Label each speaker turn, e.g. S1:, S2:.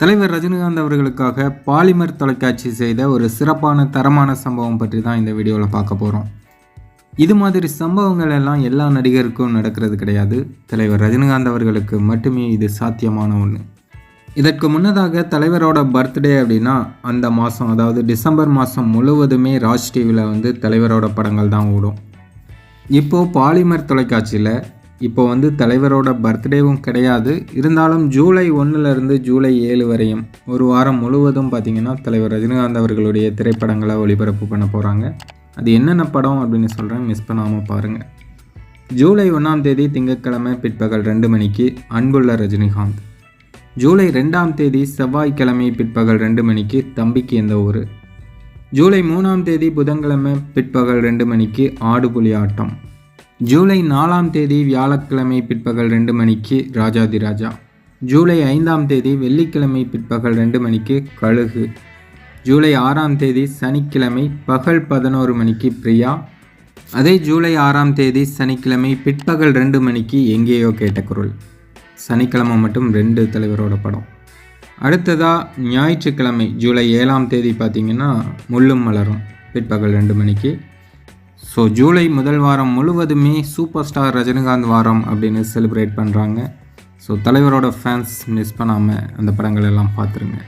S1: தலைவர் ரஜினிகாந்த் அவர்களுக்காக பாலிமர் தொலைக்காட்சி செய்த ஒரு சிறப்பான தரமான சம்பவம் பற்றி தான் இந்த வீடியோவில் பார்க்க போகிறோம் இது மாதிரி சம்பவங்கள் எல்லாம் எல்லா நடிகருக்கும் நடக்கிறது கிடையாது. தலைவர் ரஜினிகாந்த் அவர்களுக்கு மட்டுமே இது சாத்தியமான ஒன்று இதற்கு முன்னதாக தலைவரோட பர்த்டே அப்படின்னா அந்த மாதம் அதாவது டிசம்பர் மாதம் முழுவதுமே ராஜ் டிவியில் வந்து தலைவரோட படங்கள் தான் ஓடும். இப்போது பாலிமர் தொலைக்காட்சியில் இப்போ வந்து தலைவரோட பர்த்டேவும் கிடையாது. இருந்தாலும் ஜூலை ஒன்றுலேருந்து ஜூலை ஏழு வரையும் ஒரு வாரம் முழுவதும் பார்த்திங்கன்னா தலைவர் ரஜினிகாந்த் அவர்களுடைய திரைப்படங்களை ஒளிபரப்பு பண்ண போகிறாங்க அது என்னென்ன படம் அப்படின்னு சொல்கிறேன் மிஸ் பண்ணாமல் பாருங்கள் ஜூலை ஒன்றாம் தேதி திங்கட்கிழமை பிற்பகல் ரெண்டு மணிக்கு அன்புள்ள ரஜினிகாந்த். ஜூலை ரெண்டாம் தேதி செவ்வாய்க்கிழமை பிற்பகல் ரெண்டு மணிக்கு தம்பிக்கு எந்த ஊர். ஜூலை மூணாம் தேதி புதன்கிழமை பிற்பகல் ரெண்டு மணிக்கு ஆடுபுலி ஆட்டம். ஜூலை நாலாம் தேதி வியாழக்கிழமை பிற்பகல் ரெண்டு மணிக்கு ராஜாதிராஜா ஜூலை ஐந்தாம் தேதி வெள்ளிக்கிழமை பிற்பகல் ரெண்டு மணிக்கு கழுகு. ஜூலை ஆறாம் தேதி சனிக்கிழமை பகல் பதினோரு மணிக்கு பிரியா. அதே ஜூலை ஆறாம் தேதி சனிக்கிழமை பிற்பகல் ரெண்டு மணிக்கு எங்கேயோ கேட்ட குரல். சனிக்கிழமை மட்டும் ரெண்டு தலைவரோட படம். அடுத்ததாக ஞாயிற்றுக்கிழமை ஜூலை ஏழாம் தேதி பார்த்திங்கன்னா முள்ளும் மலரும் பிற்பகல் ரெண்டு மணிக்கு. ஸோ ஜூலை முதல் வாரம் முழுவதுமே சூப்பர் ஸ்டார் ரஜினிகாந்த் வாரம் அப்படின்னு செலிப்ரேட் பண்ணுறாங்க ஸோ தலைவரோட ஃபேன்ஸ் மிஸ் பண்ணாமல் அந்த படங்கள் எல்லாம் பார்த்துருங்க.